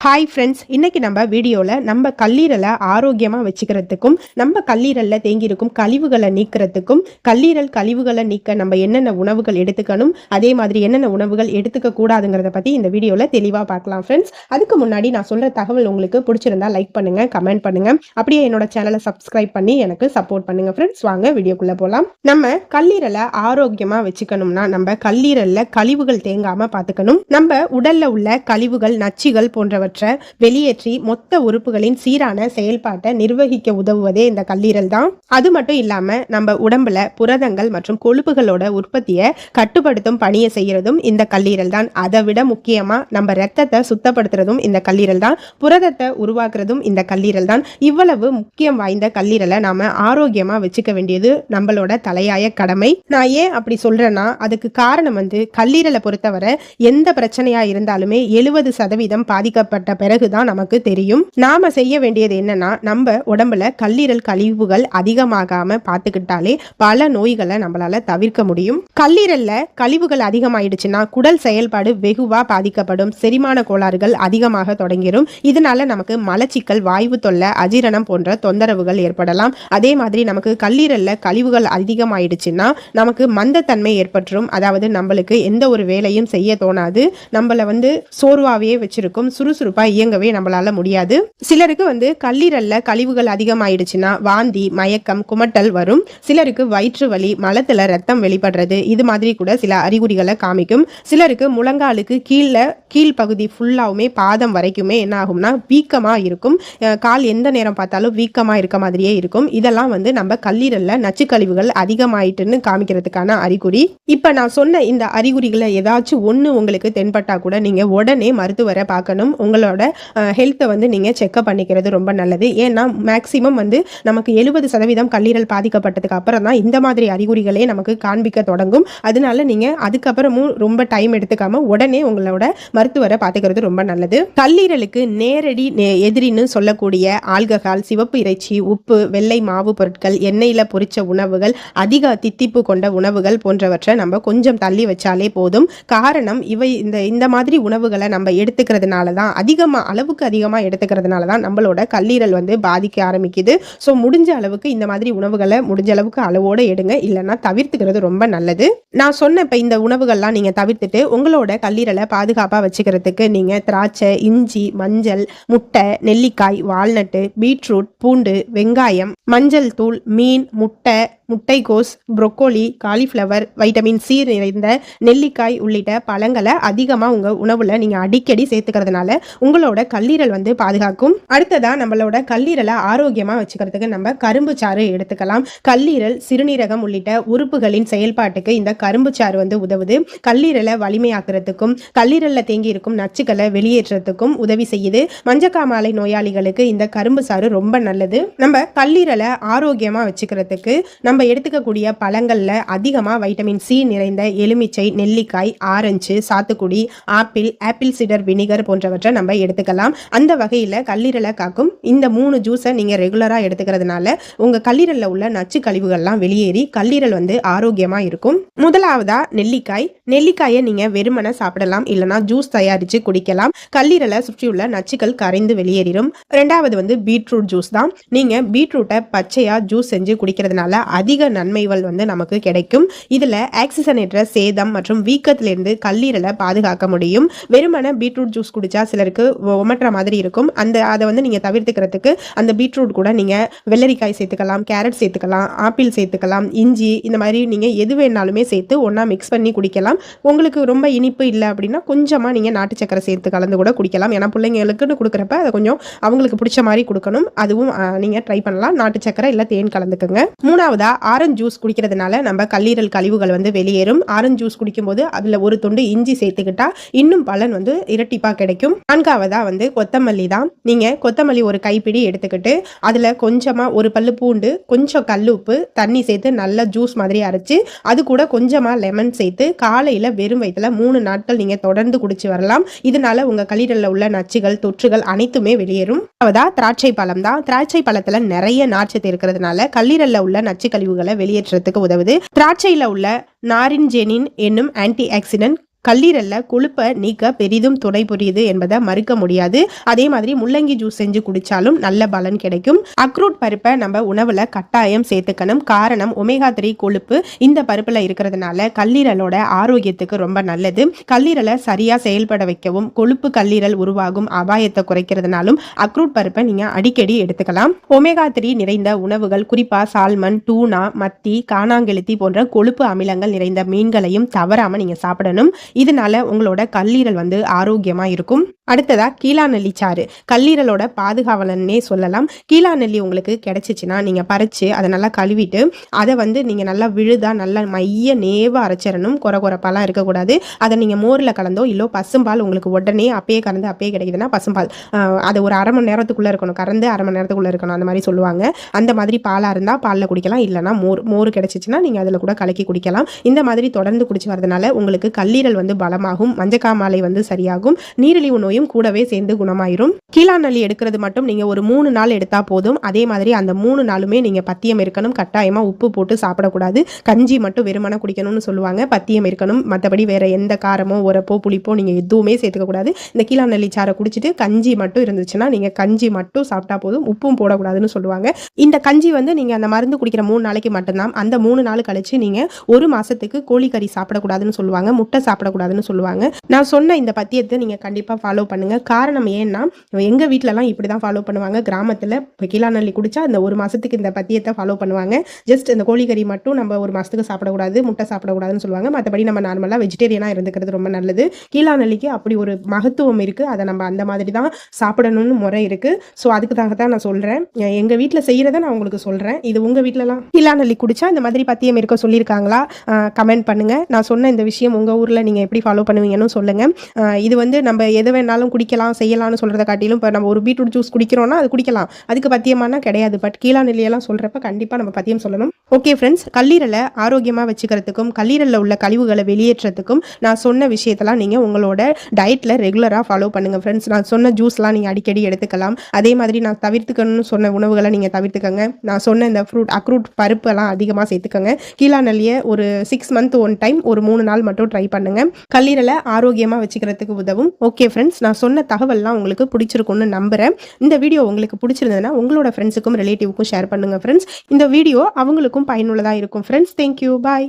Hi friends இன்னைக்கு நம்ம வீடியோவில் நம்ம கல்லீரலை ஆரோக்கியமாக வச்சுக்கிறதுக்கும் நம்ம கல்லீரலில் தேங்கியிருக்கும் கழிவுகளை நீக்கிறதுக்கும் கல்லீரல் கழிவுகளை நீக்க நம்ம என்னென்ன உணவுகள் எடுத்துக்கணும் அதே மாதிரி என்னென்ன உணவுகள் எடுத்துக்க கூடாதுங்கிறத பற்றி இந்த வீடியோவில் தெளிவாக பார்க்கலாம் ஃப்ரெண்ட்ஸ் அதுக்கு முன்னாடி நான் சொல்கிற தகவல் உங்களுக்கு பிடிச்சிருந்தா லைக் பண்ணுங்கள் கமெண்ட் பண்ணுங்கள் அப்படியே என்னோட சேனலை சப்ஸ்கிரைப் பண்ணி எனக்கு சப்போர்ட் பண்ணுங்கள் ஃப்ரெண்ட்ஸ் வாங்க வீடியோக்குள்ளே போகலாம் நம்ம கல்லீரலை ஆரோக்கியமாக வச்சுக்கணும்னா நம்ம கல்லீரலில் கழிவுகள் தேங்காமல் பார்த்துக்கணும். நம்ம உடலில் உள்ள கழிவுகள் நச்சுகள் போன்றவற்றை வெளியேற்றி மொத்த உறுப்புகளின் சீரான செயல்பாட்டை நிர்வகிக்க உதவுவதே இந்த கல்லீரல் தான். அது மட்டும் இல்லாம நம்ம உடம்புல புரதங்கள் மற்றும் கொழுப்புகளோட உற்பத்தியை கட்டுப்படுத்தும் பணியை செய்யறதும் இந்த கல்லீரல் தான். அதை விட முக்கியமா நம்ம ரத்தத்தை சுத்தப்படுத்துறதும் இந்த கல்லீரல் தான். புரதத்தை உருவாக்குறதும் இந்த கல்லீரல் தான். இவ்வளவு முக்கியம் வாய்ந்த கல்லீரலை நாம ஆரோக்கியமா வச்சுக்க வேண்டியது நம்மளோட தலையாய கடமை. நான் ஏன் அப்படி சொல்றேன்னா அதுக்கு காரணம் வந்து கல்லீரலை பொறுத்தவரை எந்த பிரச்சனையா இருந்தாலுமே எழுபது சதவீதம் பாதிக்கப்பட்ட பிறகுதான் நமக்கு தெரியும். நாம செய்ய வேண்டியது என்னன்னா நம்ம உடம்புல கல்லீரல் கழிவுகள் அதிகமாகாம பார்த்துக்கிட்டாலே பல நோய்களை நம்மளால தவிர்க்க முடியும். கல்லீரல்ல கழிவுகள் அதிகமாயிடுச்சுன்னா குடல் செயல்பாடு வெகுவா பாதிக்கப்படும். செரிமான கோளாறுகள் அதிகமாக தொடங்கிடும் இதனால நமக்கு மலச்சிக்கல் வாய்வு தொல்லை அஜீரணம் போன்ற தொந்தரவுகள் ஏற்படலாம். அதே மாதிரி நமக்கு கல்லீரல்ல கழிவுகள் அதிகமாயிடுச்சுன்னா நமக்கு மந்தத்தன்மை ஏற்பட்டுரும். அதாவது நம்மளுக்கு எந்த ஒரு வேலையும் செய்ய தோணாது. நம்மள வந்து சோர்வாவே வச்சிருக்கும். சுறுசுறுப்பாக இயங்கவே நம்மளால முடியாது. சிலருக்கு வந்து கல்லீரல்ல கழிவுகள் அதிகமாயிடுச்சுன்னா வாந்தி மயக்கம் குமட்டல் வரும். சிலருக்கு வயிற்று வலி மலத்துல ரத்தம் வெளிப்படுறது இது மாதிரி கூட சில அறிகுறிகளை காமிக்கும். சிலருக்கு முழங்காலுக்கு கீழே கீழ்ப்பகுதி ஃபுல்லாவுமே பாதம் வரைக்குமே என்ன ஆகும்னா வீக்கமா இருக்கும். கால் எந்த நேரம் பார்த்தாலும் வீக்கமா இருக்க மாதிரியே இருக்கும். இதெல்லாம் வந்து நம்ம கல்லீரல்ல நச்சுக்கழிவுகள் அதிகமாயிட்டுன்னு காமிக்கிறதுக்கான அறிகுறி. இப்ப நான் சொன்ன இந்த அறிகுறிகளை ஏதாச்சும் ஒன்று உங்களுக்கு தென்பட்டா கூட நீங்க உடனே மருத்துவரை பார்க்கணும். உங்களோட ஹெல்த்தை வந்து நீங்க செக்அப் பண்ணிக்கிறது ரொம்ப நல்லது. ஏன்னா மேக்சிமம் வந்து நமக்கு எழுபது சதவீதம் கல்லீரல் பாதிக்கப்பட்டதுக்கு அப்புறம் தான் இந்த மாதிரி அறிகுறிகளே நமக்கு காண்பிக்க தொடங்கும். அதனால நீங்க அதுக்கப்புறமும் ரொம்ப டைம் எடுத்துக்காம உடனே உங்களோட மருத்துவரை பார்த்துக்கிறது ரொம்ப நல்லது. கல்லீரலுக்கு நேரடி எதிரின்னு சொல்லக்கூடிய ஆல்கஹால் சிவப்பு இறைச்சி உப்பு வெள்ளை மாவு பொருட்கள் எண்ணெயில் பொரிச்ச உணவுகள் அதிக தித்திப்பு கொண்ட உணவுகள் போன்றவற்றை நம்ம கொஞ்சம் தள்ளி வச்சாலே போதும். காரணம் இவை இந்த இந்த மாதிரி உணவுகளை நம்ம எடுத்துக்கிறதுனால தான். அதிகமாக அளவுக்கு அதிகமாக எடுத்துக்கிறதுனால தான் நம்மளோட கல்லீரல் வந்து பாதிக்க ஆரம்பிக்குது. ஸோ முடிஞ்ச அளவுக்கு இந்த மாதிரி உணவுகளை முடிஞ்ச அளவுக்கு அளவோடு எடுங்க. இல்லைன்னா தவிர்த்துக்கிறது ரொம்ப நல்லது. நான் சொன்ன இப்போ இந்த உணவுகள்லாம் நீங்கள் தவிர்த்துட்டு உங்களோட கல்லீரலை பாதுகாப்பாக வச்சுக்கிறதுக்கு நீங்கள் திராட்சை இஞ்சி மஞ்சள் முட்டை நெல்லிக்காய் வால்நட்டு பீட்ரூட் பூண்டு வெங்காயம் மஞ்சள் தூள் மீன் முட்டை முட்டைகோஸ் புரோக்கோலி காலிஃப்ளவர் வைட்டமின் சி நிறைந்த நெல்லிக்காய் உள்ளிட்ட பழங்களை அதிகமாக உங்கள் உணவில் நீங்கள் அடிக்கடி சேர்த்துக்கிறதுனால உங்களோட கல்லீரல் வந்து பாதுகாக்கும். அடுத்ததாக நம்மளோட கல்லீரலை ஆரோக்கியமாக வச்சுக்கிறதுக்கு நம்ம கரும்பு சாறு எடுத்துக்கலாம். கல்லீரல் சிறுநீரகம் உள்ளிட்ட உறுப்புகளின் செயல்பாட்டுக்கு இந்த கரும்பு சாறு வந்து உதவுது. கல்லீரலை வலிமையாக்குறதுக்கும் கல்லீரலில் தேங்கி இருக்கும் நச்சுக்களை வெளியேற்றுறதுக்கும் உதவி செய்யுது. மஞ்சக்காமாலை நோயாளிகளுக்கு இந்த கரும்பு சாறு ரொம்ப நல்லது. நம்ம கல்லீரலை ஆரோக்கியமாக வச்சுக்கிறதுக்கு நம்ம நம்ம எடுத்துக்கக்கூடிய பழங்களில் அதிகமாக வைட்டமின் சி நிறைந்த எலுமிச்சை நெல்லிக்காய் ஆரஞ்சு சாத்துக்குடி ஆப்பிள் ஆப்பிள் சிடர் வினிகர் போன்றவற்றை நம்ம எடுத்துக்கலாம். அந்த வகையில் கல்லீரலை காக்கும் இந்த மூணு ஜூஸை நீங்கள் ரெகுலராக எடுத்துக்கிறதுனால உங்கள் கல்லீரலில் உள்ள நச்சு கழிவுகள்லாம் வெளியேறி கல்லீரல் வந்து ஆரோக்கியமாக இருக்கும். முதலாவதா நெல்லிக்காய். நெல்லிக்காயை நீங்கள் வெறுமனை சாப்பிடலாம். இல்லைனா ஜூஸ் தயாரித்து குடிக்கலாம். கல்லீரலை சுற்றியுள்ள நச்சுக்கள் கரைந்து வெளியேறிடும். ரெண்டாவது வந்து பீட்ரூட் ஜூஸ் தான். நீங்கள் பீட்ரூட்டை பச்சையாக ஜூஸ் செஞ்சு குடிக்கிறதுனால அதிக நன்மைகள் வந்து நமக்கு கிடைக்கும். இதில் ஆக்சிசனேற்ற சேதம் மற்றும் வீக்கத்திலிருந்து கல்லீரலை பாதுகாக்க முடியும். வெறுமனை பீட்ரூட் ஜூஸ் குடிச்சா சிலருக்கு உமட்டுற மாதிரி இருக்கும். அந்த அதை வந்து நீங்கள் தவிர்த்துக்கிறதுக்கு அந்த பீட்ரூட் கூட நீங்கள் வெள்ளரிக்காய் சேர்த்துக்கலாம் கேரட் சேர்த்துக்கலாம் ஆப்பிள் சேர்த்துக்கலாம் இஞ்சி இந்த மாதிரி நீங்கள் எது வேணாலுமே சேர்த்து ஒன்றா மிக்ஸ் பண்ணி குடிக்கலாம். உங்களுக்கு ரொம்ப இனிப்பு இல்லை அப்படின்னா கொஞ்சமாக நீங்கள் நாட்டு சக்கரை சேர்த்து கலந்து கூட குடிக்கலாம். ஏன்னா பிள்ளைங்களுக்குன்னு கொடுக்குறப்ப அதை கொஞ்சம் அவங்களுக்கு பிடிச்ச மாதிரி கொடுக்கணும். அதுவும் நீங்கள் ட்ரை பண்ணலாம். நாட்டு சக்கரை இல்லை தேன் கலந்துக்குங்க. மூணாவதா ஆரஞ்சு ஜூஸ் குடிக்கிறதுனால நம்ம கல்லீரல் கழிவுகள் வந்து வெளியேறும். ஆரஞ்சு ஜூஸ் குடிக்கும்போது அதில் ஒரு துண்டு இஞ்சி சேர்த்துக்கிட்டா இன்னும் பலன் வந்து இரட்டிப்பாக கிடைக்கும். நான்காவதா வந்து கொத்தமல்லி தான். நீங்கள் கொத்தமல்லி ஒரு கைப்பிடி எடுத்துக்கிட்டு அதில் கொஞ்சமாக ஒரு பல்லு பூண்டு கொஞ்சம் கல் உப்பு தண்ணி சேர்த்து நல்லா ஜூஸ் மாதிரி அரைச்சு அது கூட கொஞ்சமாக லெமன் சேர்த்து காலையில் வெறும் வயிற்றில் மூணு நாட்கள் நீங்கள் தொடர்ந்து குடிச்சு வரலாம். இதனால உங்கள் கல்லீரலில் உள்ள நச்சுகள் தொற்றுகள் அனைத்துமே வெளியேறும். அதாவது திராட்சை பழம் தான். திராட்சை பழத்தில் நிறைய நார்ச்சத்து இருக்கிறதுனால கல்லீரலில் உள்ள நச்சு கழிவுகளை வெளியேற்றத்துக்கு உதவுது. திராட்சையில் உள்ள நாரின்ஜெனின் என்னும் ஆன்டி ஆக்சிடென்ட் கல்லீரல்ல கொழுப்பை நீக்க பெரிதும் துணை புரியுது என்பதை மறுக்க முடியாது. அதே மாதிரி முள்ளங்கி ஜூஸ் செஞ்சு குடிச்சாலும் நல்ல பலன் கிடைக்கும். அக்ரூட் பருப்பை நம்ம உணவுல கட்டாயம் சேர்த்துக்கணும். காரணம் ஒமேகா த்ரீ கொழுப்பு இந்த பருப்புல இருக்கிறதுனால கல்லீரலோட ஆரோக்கியத்துக்கு ரொம்ப நல்லது. கல்லீரலை சரியா செயல்பட வைக்கவும் கொழுப்பு கல்லீரல் உருவாகும் அபாயத்தை குறைக்கிறதுனாலும் அக்ரூட் பருப்பை நீங்க அடிக்கடி எடுத்துக்கலாம். ஒமேகா த்ரீ நிறைந்த உணவுகள் குறிப்பா சால்மன் டூனா மத்தி காணாங்கெழுத்தி போன்ற கொழுப்பு அமிலங்கள் நிறைந்த மீன்களையும் தவறாம நீங்க சாப்பிடணும். இதனால உங்களோட கல்லீரல் வந்து ஆரோக்கியமாக இருக்கும். அடுத்ததாக கீழாநெல்லி சாறு. கல்லீரலோட பாதுகாவலன்னே சொல்லலாம். கீழாநெல்லி உங்களுக்கு கிடைச்சிச்சின்னா நீங்கள் பறித்து அதை நல்லா கழுவிட்டு அதை வந்து நீங்கள் நல்லா விழுதா நல்லா மைய நேவாக அரைச்சிடணும். குறை குறைப்பாலாம் இருக்கக்கூடாது. அதை நீங்கள் மோரில் கலந்தோ இல்லோ பசும்பால் உங்களுக்கு உடனே அப்பயே கறந்து அப்பயே கிடைக்குதுன்னா பசும்பால். அது ஒரு அரை மணி நேரத்துக்குள்ளே இருக்கணும். கறந்து அரை மணி நேரத்துக்குள்ளே இருக்கணும். அந்த மாதிரி சொல்லுவாங்க. அந்த மாதிரி பாலாக இருந்தால் பாலில் குடிக்கலாம். இல்லைனா மோர் மோர் கிடைச்சிச்சின்னா நீங்கள் அதில் கூட கலக்கி குடிக்கலாம். இந்த மாதிரி தொடர்ந்து குடிச்சு வரதுனால உங்களுக்கு கல்லீரல் வந்து பலமாகும். மஞ்சக்காமாலை வந்து சரியாகும். நீரிழிவு நோயும் கூடவே சேர்ந்து குணமாயிரும். கீழாநெல்லி எடுக்கிறது மட்டும் நீங்கள் ஒரு மூணு நாள் எடுத்தால் போதும். அதே மாதிரி அந்த மூணு நாளுமே நீங்கள் பத்தியம் இருக்கணும். கட்டாயமாக உப்பு போட்டு சாப்பிடக்கூடாது. கஞ்சி மட்டும் வெறுமனை குடிக்கணும்னு சொல்லுவாங்க. பத்தியம் இருக்கணும். மற்றபடி வேற எந்த காரமோ உரப்போ புளிப்போ நீங்கள் எதுவுமே சேர்த்துக்கக்கூடாது. இந்த கீழாநெல்லி சாறை குடிச்சிட்டு கஞ்சி மட்டும் இருந்துச்சுன்னா நீங்கள் கஞ்சி மட்டும் சாப்பிட்டா போதும். உப்பும் போடக்கூடாதுன்னு சொல்லுவாங்க. இந்த கஞ்சி வந்து நீங்கள் அந்த மருந்து குடிக்கிற மூணு நாளைக்கு மட்டும்தான். அந்த மூணு நாள் கழிச்சு நீங்கள் ஒரு மாசத்துக்கு கோழிக்கறி சாப்பிடக்கூடாதுன்னு சொல்லுவாங்க. முட்டை சாப்பிட சாப்பிடக்கூடாதுன்னு சொல்லுவாங்க. நான் சொன்ன இந்த பத்தியத்தை நீங்கள் கண்டிப்பாக ஃபாலோ பண்ணுங்கள் காரணம் ஏன்னா எங்கள் வீட்டிலலாம் இப்படி தான் ஃபாலோ பண்ணுவாங்க. கிராமத்தில் இப்போ குடிச்சா அந்த ஒரு மாதத்துக்கு இந்த பத்தியத்தை ஃபாலோ பண்ணுவாங்க. ஜஸ்ட் இந்த கோழிக்கறி மட்டும் நம்ம ஒரு மாதத்துக்கு சாப்பிடக்கூடாது முட்டை சாப்பிடக்கூடாதுன்னு சொல்லுவாங்க. மற்றபடி நம்ம நார்மலாக வெஜிடேரியனாக இருந்துக்கிறது ரொம்ப நல்லது. கீழாநெல்லிக்கு அப்படி ஒரு மகத்துவம் இருக்குது அதை நம்ம அந்த மாதிரி தான் சாப்பிடணும்னு முறை இருக்குது ஸோ அதுக்காக தான் நான் சொல்கிறேன் எங்கள் வீட்டில் செய்கிறத நான் உங்களுக்கு சொல்கிறேன் இது உங்கள் வீட்டிலலாம் கீழாநெல்லி குடிச்சா இந்த மாதிரி பத்தியம் இருக்க சொல்லியிருக்காங்களா? கமெண்ட் பண்ணுங்கள் நான் சொன்ன இந்த விஷயம் உங்கள் ஊரில் நீங்கள் எப்படி ஃபாலோ பண்ணுவீங்கன்னு சொல்லுங்கள் இது வந்து நம்ம எது வேணாலும் குடிக்கலாம் செய்யலாம்னு சொல்கிறத காட்டிலும் இப்போ நம்ம ஒரு பீட்ரூட் ஜூஸ் குடிக்கிறோம்னா அது குடிக்கலாம். அதுக்கு பத்தியமானா கிடையாது. பட் கீழாநெல்லியெல்லாம் சொல்கிறப்ப கண்டிப்பாக நம்ம பத்தியம் சொல்லணும். ஓகே ஃப்ரெண்ட்ஸ் கல்லீரலை ஆரோக்கியமாக வச்சுக்கிறதுக்கும் கல்லீரலில் உள்ள கழிவுகளை வெளியேற்றத்துக்கும் நான் சொன்ன விஷயத்தெல்லாம் நீங்கள் உங்களோட டயட்டில் ரெகுலராக ஃபாலோ பண்ணுங்கள் ஃப்ரெண்ட்ஸ் நான் சொன்ன ஜூஸ்லாம் நீங்கள் அடிக்கடி எடுத்துக்கலாம். அதே மாதிரி நான் தவிர்த்துக்கணும்னு சொன்ன உணவுகளை நீங்கள் தவிர்த்துக்கங்க. நான் சொன்ன இந்த ஃப்ரூட் அக்ரூட் பருப்பெல்லாம் அதிகமாக சேர்த்துக்கோங்க. கீழா கீழாநெல்லியை ஒரு சிக்ஸ் மந்த் ஒன் டைம் ஒரு மூணு நாள் மட்டும் ட்ரை பண்ணுங்கள் கல்லீரலை ஆரோக்கியமாக வச்சுக்கிறதுக்கு உதவும். ஓகே ஃப்ரெண்ட்ஸ் நான் சொன்ன தகவல்லாம் உங்களுக்கு பிடிச்சிருக்கும்னு நம்புறேன். இந்த வீடியோ உங்களுக்கு பிடிச்சிருந்ததுன்னா உங்களோட ஃப்ரெண்ட்ஸுக்கும் ரிலேட்டிவ்க்கும் ஷேர் பண்ணுங்க ஃப்ரெண்ட்ஸ் இந்த வீடியோ அவங்களுக்கும் பயனுள்ளதாக இருக்கும் ஃப்ரெண்ட்ஸ் தேங்க்யூ பாய்